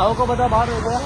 ધાવકો બધા બહાર ગયા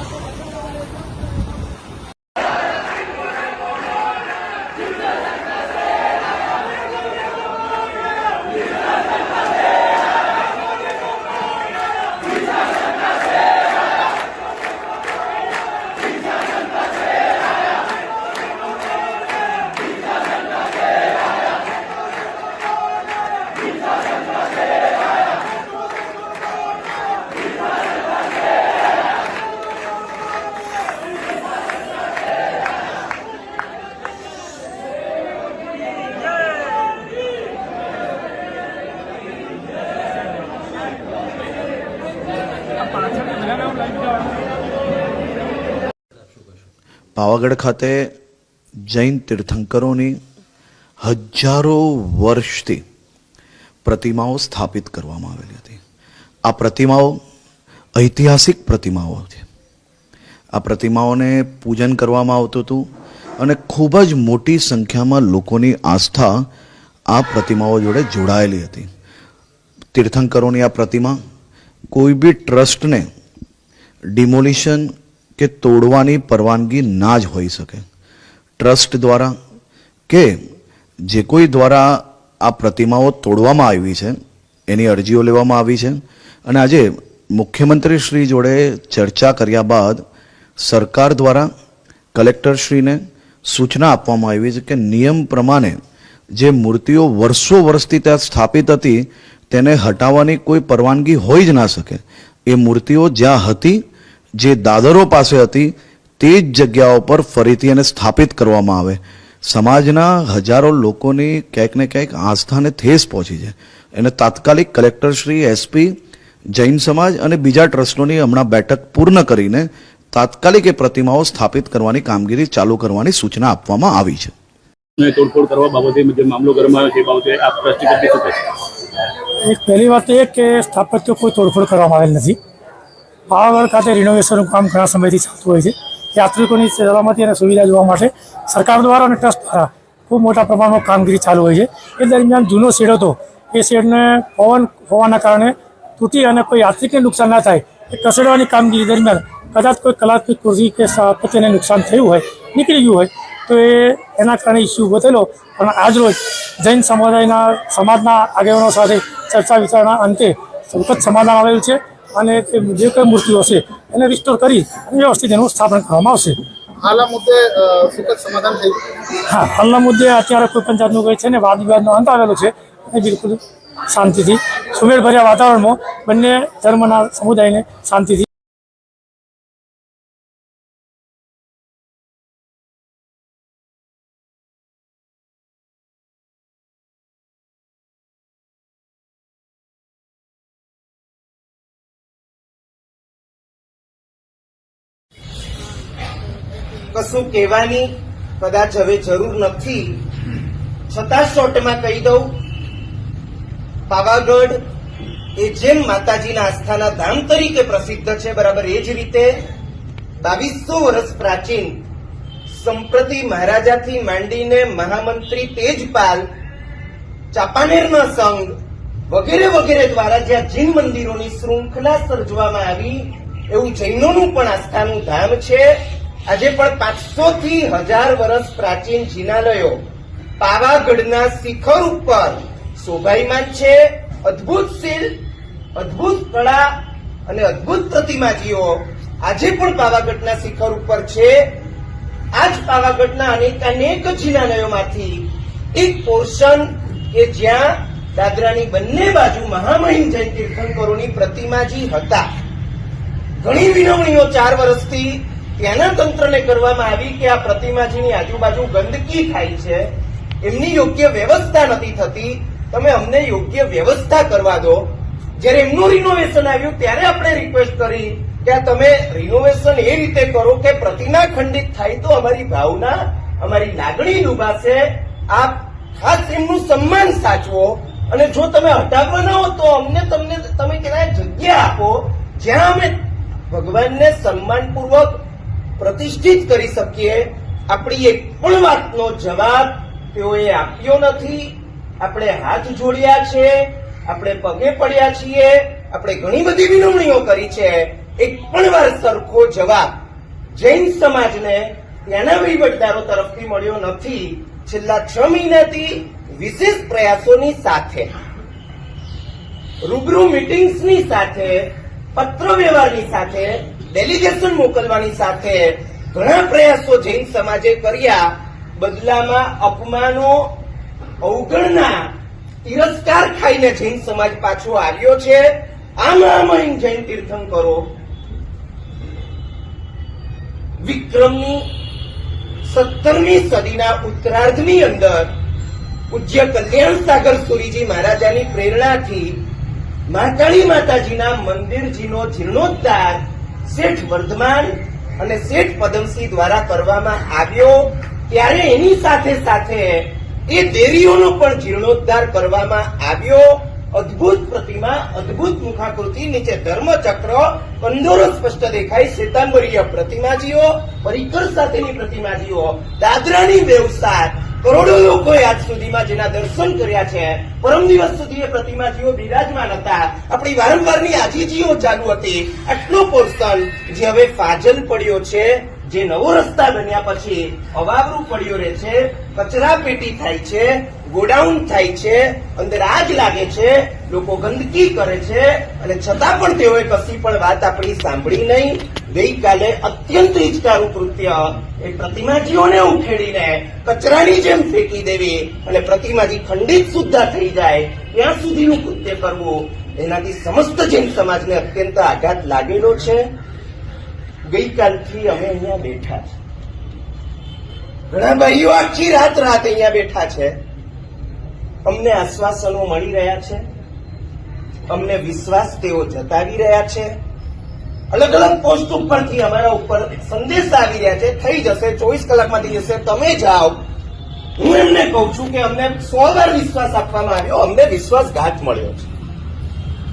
પાવાગઢ ખાતે જૈન તીર્થંકરોની હજારો વર્ષથી પ્રતિમાઓ સ્થાપિત કરવામાં આવેલી હતી. આ પ્રતિમાઓ ઐતિહાસિક પ્રતિમાઓ છે આ પ્રતિમાઓને પૂજન કરવામાં આવતું હતું અને ખૂબ જ મોટી સંખ્યામાં લોકોની આસ્થા આ પ્રતિમાઓ જોડે જોડાયેલી હતી. તીર્થંકરોની આ પ્રતિમા કોઈ બી ટ્રસ્ટને ડિમોલિશન કે તોડવાની પરવાનગી ના જ હોઈ શકે. ટ્રસ્ટ દ્વારા કે જે કોઈ દ્વારા આ પ્રતિમાઓ તોડવામાં આવી છે, એની અરજીઓ લેવામાં આવી છે, અને આજે મુખ્યમંત્રી શ્રી જોડે ચર્ચા કર્યા બાદ સરકાર દ્વારા કલેક્ટરશ્રીને સૂચના આપવામાં આવી છે કે નિયમ પ્રમાણે જે મૂર્તિઓ વર્ષો વર્ષથી ત્યાં સ્થાપિત હતી, તેને હટાવવાની કોઈ પરવાનગી હોઈ જ ના શકે. એ મૂર્તિઓ જ્યાં હતી જે દાદરો પાસે હતી તે જ જગ્યાઓ પર ફરીથી એને સ્થાપિત કરવામાં આવે. સમાજના હજારો લોકોની ક્યાંક ને ક્યાંક આસ્થાને ઠેસ પહોંચી છે. એને તાત્કાલિક કલેક્ટર શ્રી એસપી જૈન સમાજ અને બીજા ટ્રસ્ટોની હમણાં બેઠક પૂર્ણ કરીને તાત્કાલિક એ પ્રતિમાઓ સ્થાપિત કરવાની કામગીરી ચાલુ કરવાની સૂચના આપવામાં આવી છે. તોડફોડ કરવા બાબતે જે મામલો ગરમાયો છે એ બાબતે આપ ટ્રસ્ટી એક પહેલી વાત એ કે સ્થાપત્ય કોઈ તોડફોડ કરવામાં આવેલ નથી. પાવાગઢ ખાતે રિનોવેશનનું કામ ઘણા સમયથી ચાલતું હોય છે. યાત્રિકોની સલામતી અને સુવિધા જોવા માટે સરકાર દ્વારા અને ટ્રસ્ટ દ્વારા ખૂબ મોટા પ્રમાણમાં કામગીરી ચાલુ હોય છે. એ દરમિયાન જૂનો શેડ હતો. એ શેડને પવન હોવાના કારણે તૂટી અને કોઈ યાત્રિકને નુકસાન ના થાય એ ખસેડવાની કામગીરી દરમિયાન કદાચ કોઈ કલાત્મક કૃષિ કે સ્થાપત્યને નુકસાન થયું હોય, નીકળી ગયું હોય, તો એ એના કારણે ઇસ્યુ ઊભો થયેલો પણ આજરોજ જૈન સમુદાયના સમાજના આગેવાનો સાથે ચર્ચા વિચારણા અંતે સુખદ સમાધાન આવેલું છે. અને જે કંઈ મૂર્તિઓ છે એને રિસ્ટોર કરી અને વ્યવસ્થિત એનું સ્થાપન કરવામાં આવશે. હાલ મુદ્દે સુખદ સમાધાન થઈ? હા હાલના મુદ્દે અત્યારે કોઈ પણ જાતનું કંઈ છે ને વાદ વિવાદનો અંત આવેલો છે એ બિલકુલ શાંતિથી સુમેળભર્યા વાતાવરણમાં બંને ધર્મના સમુદાયને શાંતિથી કશું કહેવાની કદાચ હવે જરૂર નથી. છતાં શોર્ટમાં કહી દઉં, પાવાગઢ એ જેમ માતાજીના આસ્થાના ધામ તરીકે પ્રસિદ્ધ છે, બરાબર, એ જ રીતે બાવીસો વર્ષ પ્રાચીન સંપ્રતિ મહારાજાથી માંડીને મહામંત્રી તેજપાલ, ચાપાનેરના સંઘ વગેરે વગેરે દ્વારા જ્યાં જૈન મંદિરોની શૃંખલા સર્જવામાં આવી, એવું જૈનોનું પણ આસ્થાનું ધામ છે. આજે પણ પાંચસો થી હજાર વર્ષ પ્રાચીન જિનાલયો પાવાગઢના શિખર ઉપર શોભાયમાન છે. અદ્ભુત શીલ, અદ્ભુત કળા અને અદ્ભુત પ્રતિમાજીઓ આજે પણ પાવાગઢના શિખર ઉપર છે. આજ પાવાગઢના અનેક અનેક જિલ્લાલયોમાંથી એક પોર્શન કે જ્યાં દાદરાની બંને બાજુ મહામહિમ જૈન તીર્થંકરોની પ્રતિમાજી હતા. ઘણી વિનવણીઓ ચાર વર્ષથી ત્યાંના તંત્રને કરવામાં આવી કે આ પ્રતિમાજીની આજુબાજુ ગંદકી થાય છે, એમની યોગ્ય વ્યવસ્થા નથી થતી, તમે અમને યોગ્ય વ્યવસ્થા કરવા દો. જ્યારે એમનું રિનોવેશન આવ્યું, ત્યારે આપણે રિક્વેસ્ટ કરી કે તમે રિનોવેશન એ રીતે કરો કે પ્રતિમા ખંડિત થાય તો અમારી ભાવના, અમારી લાગણી ડૂબાશે. આ ખાસ એમનું સન્માન સાચવો અને જો તમે હટાવવાના હો તો અમને તમને, તમે કેટલાય જગ્યા આપો, જ્યાં અમે ભગવાનને સન્માનપૂર્વક પ્રતિષ્ઠિત કરી શકીએ, આપણી એક પણ વાતનો જવાબ તેઓએ આપ્યો નથી. આપણે હાથ જોડ્યા છે, આપણે પગે પડ્યા છીએ, આપણે ઘણી બધી વિનમણીઓ કરી છે. એક પણ વાર સરખો જવાબ જૈન સમાજને ત્યાંના વહીવટદારો તરફથી મળ્યો નથી. છેલ્લા છ મહિનાથી વિશેષ પ્રયાસોની સાથે, રૂબરૂ મિટિંગ્સની સાથે, પત્ર વ્યવહારની સાથે ડેલિગેશન મોકલવાની સાથે ઘણા પ્રયાસો જૈન સમાજે કર્યા. બદલામાં અપમાનો, અવગણના, તિરસ્કાર ખાઈને જૈન સમાજ પાછો આવ્યો છે. આમ મહામહિમ જૈન તીર્થંકરો વિક્રમની સત્તરમી સદીના ઉત્તરાર્ધની અંદર પૂજ્ય કલ્યાણ સાગર સુરીજી મહારાજાની પ્રેરણાથી માતાળી માતાજીના મંદિરજીનો જીર્ણોદ્ધાર શેઠ વર્ધમાન અને શેઠ પદમસિંહ દ્વારા કરવામાં આવ્યો, ત્યારે એની સાથે સાથે એ દેવીઓનો પણ જીર્ણોદ્ધાર કરવામાં આવ્યો. અદ્ભુત પ્રતિમા, અદ્ભુત મુખાકૃતિ, નીચે ધર્મચક્ર કંદોરો સ્પષ્ટ દેખાય. શ્વેતાંબરીય પ્રતિમાજીઓ, પરિકર સાથેની પ્રતિમાજીઓ, દાદરાની વ્યવસાય કરોડો લોકો આજ સુધીમાં જેના દર્શન કર્યા છે, પરમ દિવસ સુધી એ પ્રતિમાજીઓ બિરાજમાન હતા. આપણી વારંવારની આજીજીઓ ચાલુ હતી. આટલો પોર્શન જે હવે ફાજલ પડ્યો છે, જે નવો રસ્તા બન્યા પછી અવાવરું પડ્યો રહે છે, કચરા પેટી થાય છે, ગોડાઉન થાય છે, અંદર આગ લાગે છે, લોકો ગંદકી કરે છે, અને છતાં પણ તેઓએ કશી પણ વાત આપણી સાંભળી નહીં. ગઈકાલે અત્યંત હિચકારું કૃત્ય એ પ્રતિમાજીઓને ઉખેડીને કચરાની જેમ ફેંકી દેવી અને પ્રતિમાજી ખંડિત સુદ્ધા થઈ જાય, ત્યાં સુધીનું કૃત્ય કરવું, એનાથી સમસ્ત જૈન સમાજને અત્યંત આઘાત લાગેલો છે. ગઈકાલથી અમે અહીંયા બેઠા છે. ઘણા ભાઈઓ આખી રાત રાત અહીંયા બેઠા છે. અમને આશ્વાસનો મળી રહ્યા છે. અમને વિશ્વાસ તેઓ જતાવી રહ્યા છે. અલગ અલગ પોસ્ટ ઉપરથી અમારા ઉપર સંદેશ આવી રહ્યા છે. થઈ જશે, ચોવીસ કલાકમાં થઈ જશે. તમે જાઓ. હું એમને કહું છું કે અમને સો વાર વિશ્વાસ આપવામાં આવ્યો. અમને વિશ્વાસઘાત મળ્યો છે.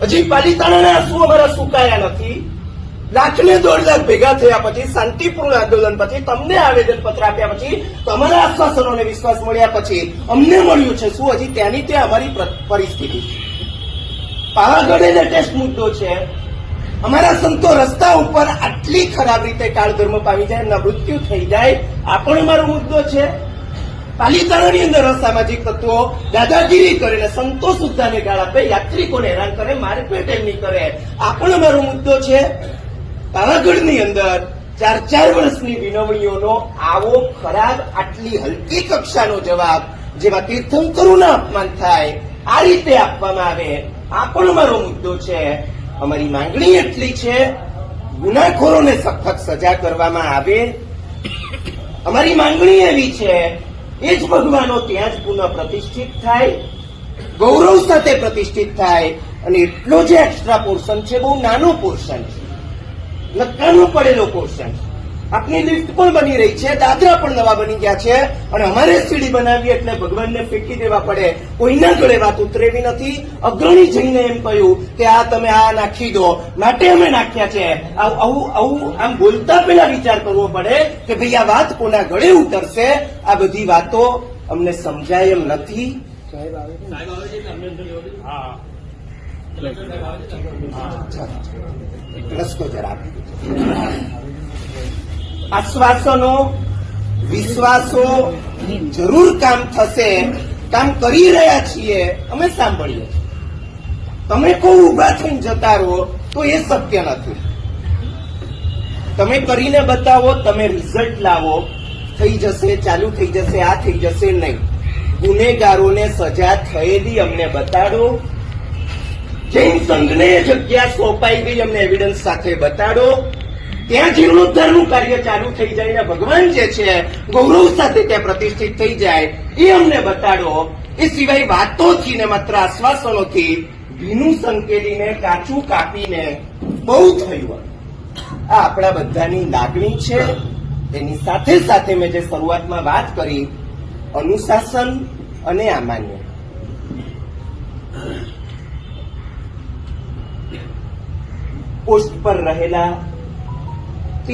હજી પાલિતાણાના આંસુ અમારા સુકાયા નથી. લાખને દોઢ લાખ ભેગા થયા પછી, શાંતિપૂર્ણ આંદોલન પછી, તમને આવેદન પત્ર આપ્યા પછી, તમારા આશ્વાસનોને વિશ્વાસ મળ્યા પછી અમને મળ્યું છે શું? હજી ત્યાંની ત્યાં અમારી પરિસ્થિતિ પરિસ્થિતિ પાવાગઢ એ લેટેસ્ટ મુદ્દો છે અમારા સંતો રસ્તા ઉપર આટલી ખરાબ રીતે કાળ ધર્મ પામી જાય, એમના મૃત્યુ થઈ જાય, આ પણ અમારો મુદ્દો છે. પાલિતાણાની અંદર અસામાજિક તત્વો દાદાગીરી કરે ને સંતો સુદ્ધાને ગાળ આપે યાત્રિકોને હેરાન કરે, મારપેટ એમની કરે. આ પણ અમારો મુદ્દો છે. પાવાગઢની અંદર ચાર ચાર વર્ષની વિનવણીઓનો આવો ખરાબ, આટલી હલકી કક્ષાનો જવાબ જેમાં તીર્થંકરોના અપમાન થાય, આ રીતે આપવામાં આવે, આ પણ અમારો મુદ્દો છે. અમારી માંગણી એટલી છે, ગુનાખોરોને સખત સજા કરવામાં આવે. અમારી માંગણી એવી છે, એ જ ભગવાનો ત્યાં જ પુનઃ પ્રતિષ્ઠિત થાય, ગૌરવ સાથે પ્રતિષ્ઠિત થાય, અને એટલો જે એક્સ્ટ્રા પોર્શન છે, બહુ નાનો પોર્શન છે. નકામો પડેલો પોર્શન છે. આપની લિફ્ટ પણ બની રહી છે દાદરા પણ નવા બની ગયા છે અને અમારે સીડી બનાવી એટલે ભગવાનને ફેંકી દેવા પડે. કોઈના ગળે વાત ઉતરેવી નથી. અગ્રણી જઈને એમ કહ્યું કે આ તમે આ નાખી દો. માટે અમે નાખ્યા છે. આવું આવું આમ બોલતા પહેલા વિચાર કરવો પડે કે ભાઈ આ વાત કોના ગળે ઉતરશે? આ બધી વાતો અમને સમજાય એમ નથી. રસ્તો જરા આશ્વાસનો, વિશ્વાસો જરૂર કામ થશે, કામ કરી રહ્યા છીએ, અમે સાંભળીએ તમે કોઈ ઊભા થઈને જતા રહો, તો એ શક્ય નથી. તમે કરીને બતાવો, તમે રિઝલ્ટ લાવો, થઈ જશે, ચાલુ થઈ જશે, આ થઈ જશે નહીં. ગુનેગારોને સજા થયેલી અમને બતાડો. જૈન સંઘને જગ્યા સોંપાઈ ગઈ, અમને એવિડન્સ સાથે બતાડો. ત્યાં જીર્ણોદ્ધારનું કાર્ય ચાલુ થઈ જાય ને ભગવાન જે છે, ગૌરવ સાથે ત્યાં પ્રતિષ્ઠિત થઈ જાય, એ અમને બતાડો. એ સિવાય વાતોથી ને માત્ર આશ્વાસનોથી ભીનું સંકેલીને, કાચું કાપીને બહુ થયું આ આપણા બધાની લાગણી છે. એની સાથે સાથે મેં જે શરૂઆતમાં વાત કરી, અનુશાસન અને અમાન્ય પોસ્ટ પર રહેલા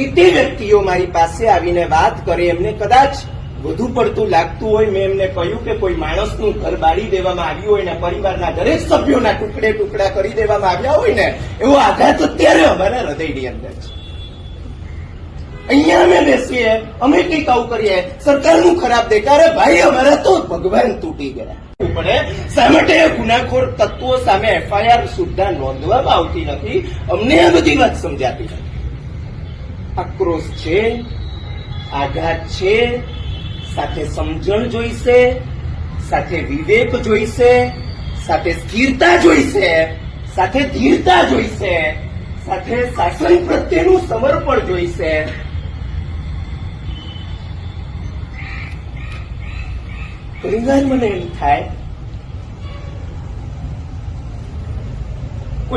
તે વ્યક્તિઓ મારી પાસે આવીને વાત કરે, એમને કદાચ વધુ પડતું લાગતું હોય, મેં એમને કહ્યું કે કોઈ માણસનું ઘર બાળી દેવામાં આવ્યું હોય ને, પરિવારના દરેક સભ્યોના ટુકડે ટુકડા કરી દેવામાં આવ્યા હોય ને, એવો આઘાત અત્યારે અમારા હૃદયની અંદર છે. અહીંયા અમે બેસીએ, અમે ટીકાઉ કરીએ, સરકારનું ખરાબ દેખાડે, ભાઈ, અમારા તો ભગવાન તૂટી ગયા. પડે શા માટે ગુનાખોર તત્વો સામે એફઆઈઆર સુદ્ધા નોંધવામાં આવતી નથી, અમને આ બધી વાત સમજાતી નથી. આક્રોશ છે, આઘાત છે, સાથે સમજણ જોઈશે, સાથે વિવેક જોઈશે, સાથે સ્થિરતા જોઈશે, સાથે ધીરતા જોઈશે, સાથે શાસન પ્રત્યેનું સમર્પણ જોઈશે. ઘણીવાર મને એમ થાય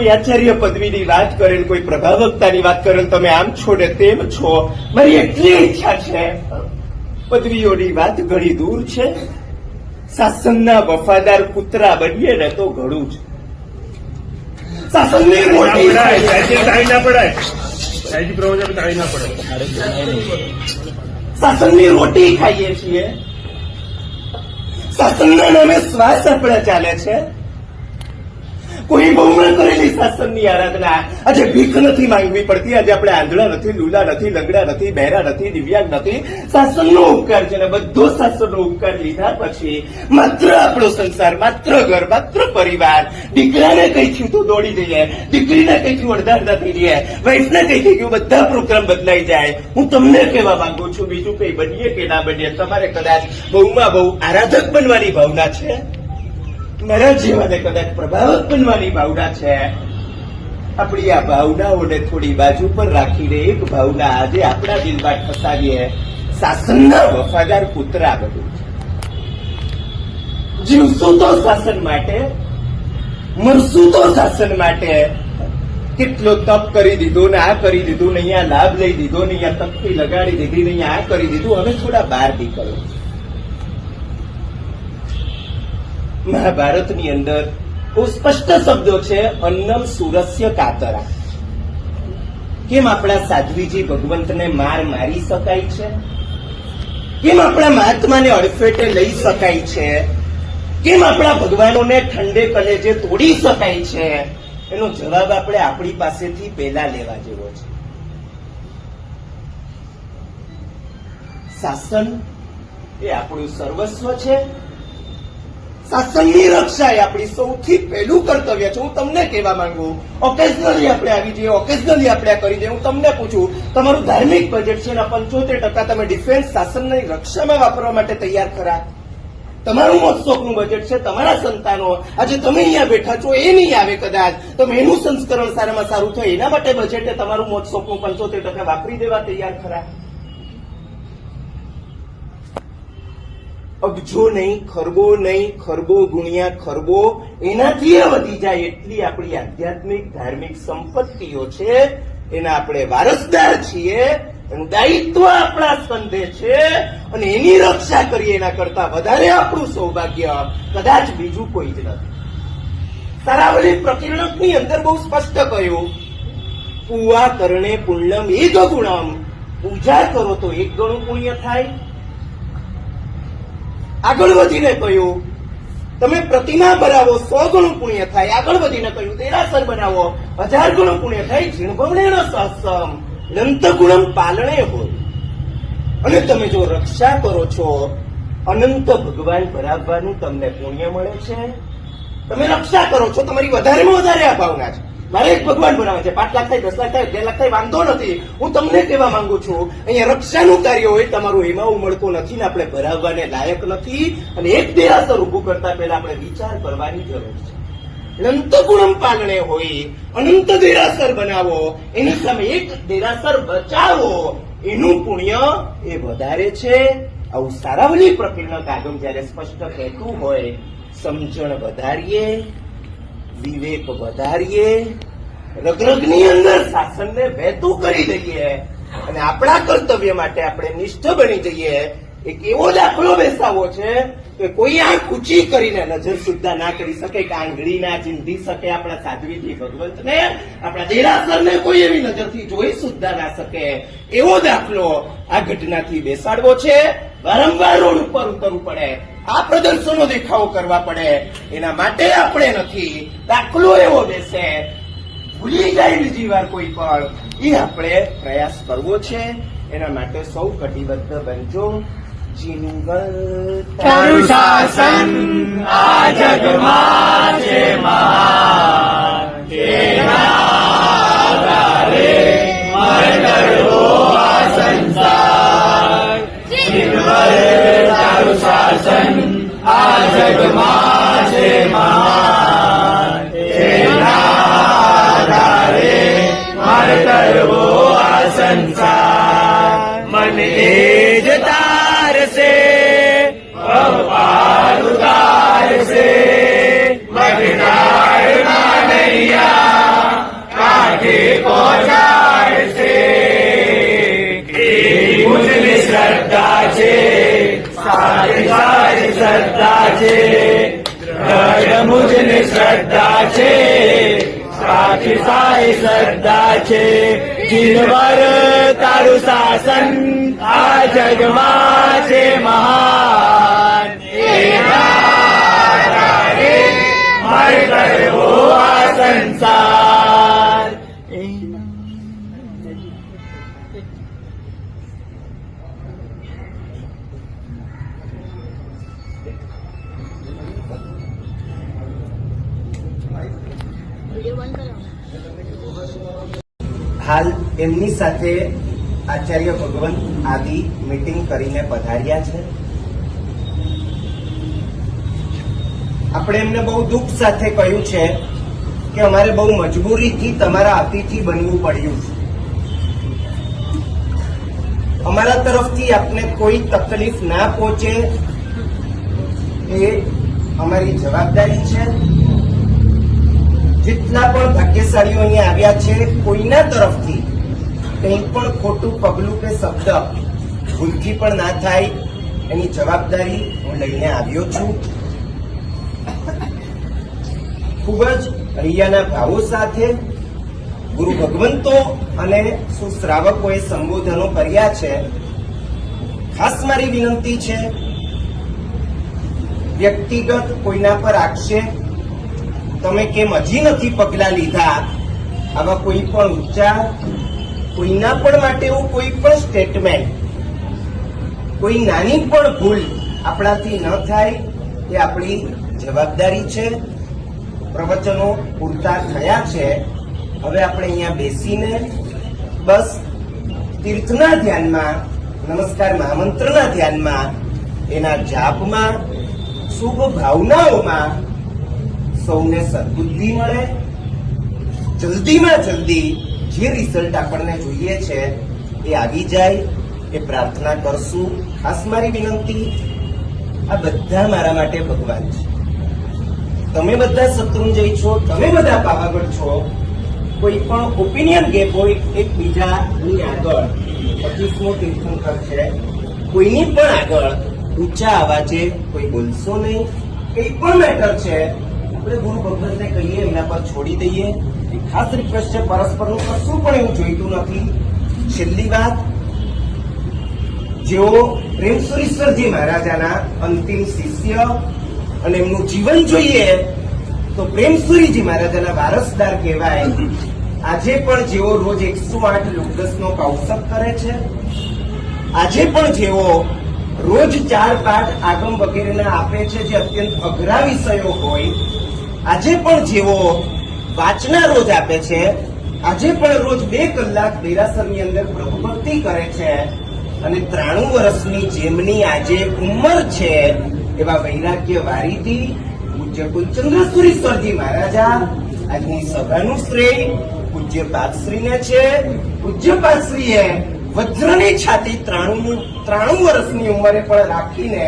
કોઈ આચાર્ય પદવીની વાત કરે કોઈ પ્રભાવકતાની વાત કરે તમે આમ છો ને તેમ છો મારી એટલી ઈચ્છા છે. પદવીઓની વાત ઘણી દૂર છે. શાસનના વફાદાર કૂતરા બનીએ ને તો ઘણું જ. શાસનની મોટી ના પડાય. શાસનની રોટી ખાઈએ છીએ. શાસનના નામે શ્વાસ આપણે ચાલે છે. કોઈ બહુમણ કરેલી શાસનની આરાધના. આજે ભીખ નથી માંગવી પડતી. આજે આપણે આંધળા નથી, લૂલા નથી, લંગડા નથી, બહેરા નથી, દિવ્યાંગ નથી. શાસનનો ઉપકાર છે ને બધો શાસનનો ઉપકાર લીધા પછી માત્ર આપણો સંસાર, માત્ર ઘર, માત્ર પરિવાર. દીકરાને કઈ થયું તો દોડી જઈએ. દીકરીને કઈ થયું અડધા અડધા થઈ જઈએ. વાઈફને કઈ થઈ ગયું, બધા પ્રોગ્રામ બદલાઈ જાય. હું તમને કહેવા માંગુ છું, બીજું કઈ બનીએ કે ના બનીએ, તમારે કદાચ બહુમાં બહુ આરાધક બનવાની ભાવના છે? મારા જીવને કદાચ પ્રભાવક બનવાની ભાવના છે. આપણી આ ભાવનાઓને થોડી બાજુ પર રાખીને એક ભાવના આજે આપણા દિલમાં ઠસાવીએ શાસનના વફાદાર કૂતરા બધું જીવશું તો શાસન માટે મરશું તો શાસન માટે કેટલો તપ કરી દીધો ને આ કરી દીધું ને અહીંયા લાભ લઈ દીધો ને અહીંયા તપથી લગાડી દીધી ને અહીંયા આ કરી દીધું હવે થોડા બહાર નીકળો મહાભારતની અંદર બહુ સ્પષ્ટ શબ્દો છે, અન્નમ સુરસ્ય કાતરા. કેમ આપણા સાધ્વીજી ભગવંતને માર મારી શકાય છે? કેમ આપણા મહાત્માને અડફેટે લઈ શકાય છે? કેમ આપણા ભગવાનોને ઠંડે કલેજે તોડી શકાય છે? એનો જવાબ આપણે આપણી પાસેથી પહેલા લેવા જેવો છે. શાસન એ આપણું સર્વસ્વ છે. શાસનની રક્ષા એ આપણી સૌથી પહેલું કર્તવ્ય છે. હું તમને કહેવા માંગુ ઓકેશનલી આપણે આવી જઈએ ઓકેશનલી આપણે આ કરી દઈએ. હું તમને પૂછું, તમારું ધાર્મિક બજેટ છે એના પંચોતેર ટકા તમે ડિફેન્સ શાસનની રક્ષામાં વાપરવા માટે તૈયાર ખરા. તમારું મોત્સોકનું બજેટ છે, તમારા સંતાનો. આજે તમે અહીંયા બેઠા છો, એ નહીં આવે કદાચ. તમે એનું સંસ્કરણ સારામાં સારું થાય, એના માટે બજેટે તમારું મોત્સોકનું પંચોતેર ટકા વાપરી દેવા તૈયાર ખરા. અબજો નહીં, ખરબો નહીં, ખરબો ગુણ્યા ખરબો, એનાથી એ વધી જાય એટલી આપણી આધ્યાત્મિક, ધાર્મિક સંપત્તિઓ છે. એના આપણે વારસદાર છીએ એનું દાયિત્વ આપણા સ્કંધે છે અને એની રક્ષા કરીએ એના કરતા વધારે આપણું સૌભાગ્ય કદાચ બીજું કોઈ જ નથી. સારાવલી પ્રકીર્ણકની અંદર બહુ સ્પષ્ટ કહ્યું પૂવા કરણે પુણ્યમ એક ગુણમ. પૂજા કરો તો એક ગણું પુણ્ય થાય આગળ વધીને કહ્યું, તમે પ્રતિમા બનાવો, સો ગણું પુણ્ય થાય. આગળ વધીને કહ્યું દેરાસર બનાવો, હજાર ગણું પુણ્ય થાય જીણભવણેન સહસમ અનંત ગુણમ પાલણે હોય. અને તમે જો રક્ષા કરો છો, અનંત ભગવાન ભરાવવાનું તમને પુણ્ય મળે છે. તમે રક્ષા કરો છો, તમારી વધારેમાં વધારે આ ભાવના છે. મારે ભગવાન બનાવે છે. પાંચ લાખ થાય, દસ લાખ થાય, બે લાખ થાય, વાંધો નથી. હું તમને કહેવા માંગુ છું, અહીંયા રક્ષાનું કાર્ય હોય, તમારું એમાં ઉમળતું નથી ને આપણે ભરાવવાને લાયક નથી. અને એક દેરાસર ઉભું કરતા પહેલા આપણે વિચાર કરવાની જરૂર છે. અનંત ગુણમ પાલણે હોય, અનંત દેરાસર બનાવો, એની સામે એક દેરાસર બચાવો, એનું પુણ્ય એ વધારે છે. આવું સારાવલી પ્રકીર્ણક આગમ જયારે સ્પષ્ટ કહેતું હોય, સમજણ વધારીએ. વિવેક વધારીએ, રગરગની અંદર શાસનને વહેતું કરી દઈએ અને આપણા કર્તવ્ય માટે આપણે નિષ્ઠ બની જઈએ. એક એવો દાખલો બેસાવો છે કે કોઈ આંખ ઊંચી કરીને નજર સુદ્ધા ના કરી શકે કે આંગળી ના ચીંધી શકે, આપણા સાધ્વીજી ભગવંતને, આપણા દેરાસરને કોઈ એવી નજરથી જોઈ સુદ્ધા ના શકે. એવો દાખલો આ ઘટનાથી બેસાડવો છે. વારંવાર રોડ ઉપર ઉતરવું પડે. આ પ્રદર્શનો દેખાવો કરવા પડે. એના માટે આપણે નથી. દાખલો એવો બેસે. ભૂલી જાય બીજી વાર કોઈ પણ એ આપણે પ્રયાસ કરવો છે. એના માટે સૌ કટિબદ્ધ બનજો. જિંગલ તારું શાસન આ જગમાં છે જગમાં છે મહાન સંસાર મને જ તારશે તારશે श्रद्धाचे मुजने श्रद्धाचे साक्षी साई श्रद्धाचे जिनवर तारू सासन आ जगमाचे महान. मर हो संसार હાલ એમની સાથે આચાર્ય ભગવંત આદિ મીટિંગ કરીને પધાર્યા છે. આપણે એમને બહુ દુઃખ સાથે કહ્યું છે કે અમારે બહુ મજબૂરીથી તમારા અતિથિ બનવું પડ્યું છે. અમારા તરફથી આપને કોઈ તકલીફ ના પહોંચે એ અમારી જવાબદારી છે. જેટલા પણ ભાગ્યશાળીઓ અહીંયા આવ્યા છે, કોઈના તરફથી કંઈ પણ ખોટું, પગલું કે શબ્દ ભૂલથી પણ ના થાય, એની જવાબદારી હું લઈને આવ્યો છું. ખૂબ જ હૈયાના ભાવો સાથે ગુરુ ભગવંતો અને સુશ્રાવકોએ સંબોધનો કર્યા છે. ખાસ મારી વિનંતી છે, વ્યક્તિગત કોઈના પર આક્ષેપ તમે કેમ હજી નથી પગલા લીધા? આવા કોઈ પણ ઉચ્ચાર કોઈના પણ માટે એવું કોઈ પણ સ્ટેટમેન્ટ કોઈ નાની પણ ભૂલ આપણાથી ન થાય એ આપણી જવાબદારી છે. પ્રવચનો પૂરતા થયા છે. હવે આપણે અહીંયા બેસીને બસ તીર્થના ધ્યાનમાં, નમસ્કાર મહામંત્રના ધ્યાનમાં, એના જાપમાં, શુભ ભાવનાઓમાં સૌને સદબુદ્ધિ મળે. જલ્દીમાં જલ્દી જે રિઝલ્ટ આપણને જોઈએ છે એ આવી જાય. એ પ્રાર્થના કરશું. ખાસ મારી વિનંતી, આ બધા મારા માટે ભગવાન છે. તમે બધા શત્રુંજય છો, તમે બધા પાવાગઢ છો. કોઈ પણ ઓપિનિયન ગેપ હોય એકબીજાની આગળ. પચીસમો તીર્થંકર છે. કોઈની પણ આગળ ઊંચા અવાજે કોઈ બોલશો નહીં. કઈ પણ મેટર છે આપણે ગુરુ ભગવતને કહીએ, એમના પર છોડી દઈએ. ખાસ રિક્વેસ્ટ છે, પરસ્પરનું કશું પણ એવું જોઈતું નથી. છેલ્લી વાત, જેઓ પ્રેમસુરેશ્વરજી મહારાજાના અંતિમ શિષ્ય અને એમનું જીવન જોઈએ, તો પ્રેમસુરીજી મહારાજાના વારસદાર કહેવાય. આજે પણ જેઓ રોજ એકસો આઠ લુકદસનો કૌશક કરે છે, આજે પણ જેઓ રોજ ચાર પાઠ આગમ વગેરેના આપે છે, જે અત્યંત અઘરા વિષયો હોય આજે પણ જેઓ વાંચના રોજ આપે છે, આજે પણ રોજ બે કલાક દેરાસરની અંદર પ્રભુ ભક્તિ કરે છે અને ત્રાણું વર્ષની જેમની આજે ઉંમર છે, એવા વૈરાગ્ય વારીથી પૂજ્ય કુલચંદ્રસુરી સરજી મહારાજા, આજની સભાનું શ્રેય પૂજ્ય પાકશ્રીને છે. પૂજ્ય પાકશ્રીએ વજ્રની છાતી ત્રાણું ત્રાણું વર્ષની ઉંમરે પણ રાખીને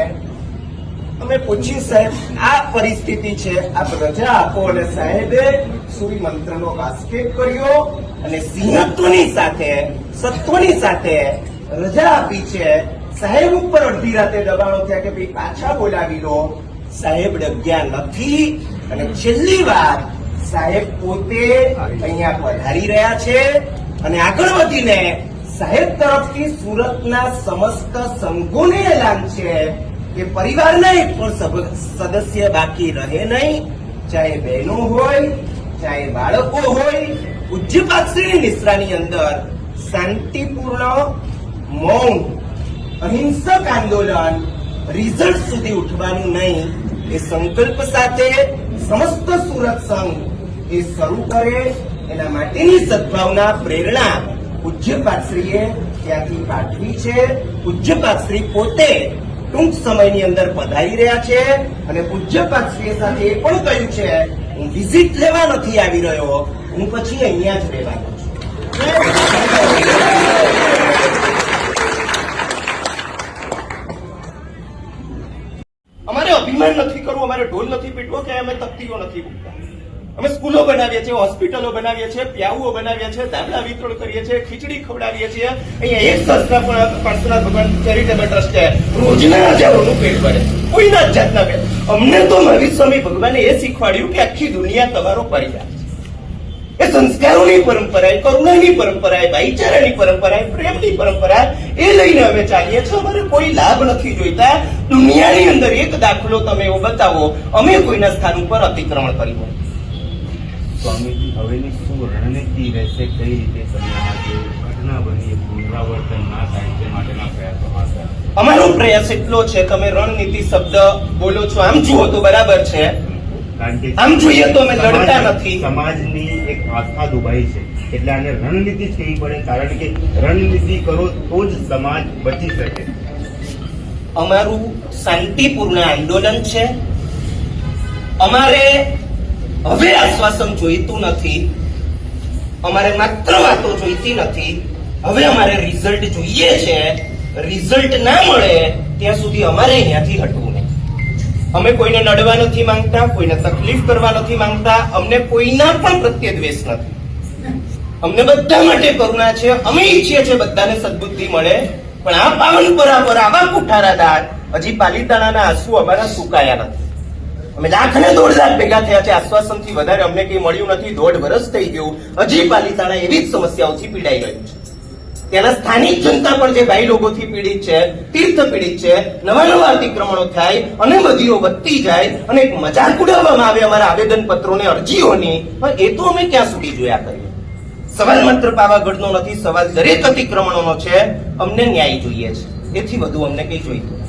અમે પૂછ્યું, સાહેબ, આ પરિસ્થિતિ છે, આપ રજા આપો. અને સાહેબે સૂર્ય મંત્રનો વાસ્કેપ કર્યો અને સિંહત્વની સાથે, સત્વની સાથે રજા આપી છે. સાહેબ ઉપર અડધી રાતે દબાણો થયા કે ભાઈ પાછા બોલાવી લો. સાહેબ ડગ્યા નથી. અને છેલ્લી વાર સાહેબ પોતે અહીંયા પધારી રહ્યા છે. અને આગળ વધીને સાહેબ તરફથી સુરતના સમસ્ત સંઘોને એલાન છે. કે પરિવારના નહીં, પણ સદસ્ય બાકી રહે નહીં. ચાહે બહેનો હોય, ચાહે બાળકો હોય પૂજ્ય પાક્ષીની નિશ્રાની અંદર શાંતિપૂર્ણ, મૌન, અહિંસક આંદોલન રિઝલ્ટ સુધી ઉઠવાનું નહીં. એ સંકલ્પ સાથે સમસ્ત સુરત સંઘ એ શરૂ કરે. એના માટેની સદભાવના, પ્રેરણા પૂજ્યપાત્રીએ ત્યાંથી પાઠવી છે. પૂજ્યપાત્રી પોતે ટૂંક સમયની અંદર પધારી રહ્યા છે અને પૂજ્ય પાત્રીએ સાથે એ પણ કહ્યું છે, હું વિઝિટ લેવા નથી આવી રહ્યો, હું પછી અહીંયા જ રહેવાનો છું. અમારે અભિમાન નથી કરવું, અમારે ઢોલ નથી પીટવો કે અમે તકતીઓ નથી મૂકતા અમે સ્કૂલો બનાવીએ છીએ હોસ્પિટલો બનાવીએ છીએ પ્યાઉઓ બનાવીએ છીએ દાબલા વિતરણ કરીએ છીએ ખીચડી ખવડાવીએ છીએ. અહીંયા એક સંસ્થા પણ પાર્શ્વનાથ ભગવાન ચેરિટેબલ ટ્રસ્ટ છે રોજના હજારોનું પેટ ભરે. કોઈના જ જાતના પેટ. અમને તો મહાવીર સ્વામી ભગવાને એ શીખવાડ્યું કે આખી દુનિયા તમારો પરિવાર. એ સંસ્કારોની પરંપરા કરુણાની પરંપરા ભાઈચારાની પરંપરા એ પ્રેમની પરંપરા એ લઈને અમે ચાલીએ છીએ. અમારે કોઈ લાભ નથી જોઈતા. દુનિયાની અંદર એક દાખલો તમે એવો બતાવો. અમે કોઈના સ્થાન ઉપર અતિક્રમણ કર્યું હોય. સ્વામીજી હવેની શું રણનીતિ રહેશે કઈ રીતે તમે આ જે ઘટના બની પુનરાવર્તન ના થાય તે માટેના પ્રયાસો હાથ અમારો પ્રયાસ એટલો છે તમે રણનીતિ શબ્દ બોલો છો. આમ જુઓ તો બરાબર છે. આમ જોઈએ તો અમે લડતા નથી. સમાજની એક આસ્થા દુભાઈ છે. એટલે આને રણનીતિ જ કહેવી પડે કારણ કે રણનીતિ કરો તો જ સમાજ બચી શકે. અમારું શાંતિપૂર્ણ આંદોલન છે. અમારે હવે આશ્વાસન જોઈતું નથી. અમારે માત્ર વાતો જોઈતી નથી. હવે અમારે રિઝલ્ટ જોઈએ છે. રિઝલ્ટ ના મળે, ત્યાં સુધી અમારે અહીંયાથી હટવું નહીં. અમે કોઈને નડવા નથી માંગતા, કોઈને તકલીફ કરવા નથી માંગતા, અમને કોઈના પણ પ્રત્યે દ્વેષ નથી. અમને બધા માટે કરુણા છે, અમે ઈચ્છીએ છીએ બધાને સદબુદ્ધિ મળે, પણ આ પાવન બરાબર આવા કુઠારા દાંત હજી પાલીતાણાના આંસુ અમારા સુકાયા નથી. અમે લાખ ને દોઢ લાખ ભેગા થયા છે. આશ્વાસનથી વધારે અમને કઈ મળ્યું નથી. દોઢ વર્ષ થઈ ગયું. હજી પાલિતાણા એવી જ સમસ્યાઓથી પીડાઈ રહ્યું છે. ત્યાંના સ્થાનિક જનતા પણ જે ભાઈ લોકોથી પીડિત છે, તીર્થ પીડિત છે નવા નવા અતિક્રમણો થાય, અને બદીઓ વધતી જાય, અને એક મજાક ઉડાવવામાં આવે અમારા આવેદન પત્રોને અરજીઓની એ તો અમે ક્યાં સુધી જોયા કરીએ? સવાલ માત્ર પાવાગઢનો નથી, સવાલ દરેક અતિક્રમણોનો છે. અમને ન્યાય જોઈએ છે. એથી વધુ અમને કઈ જોઈતું.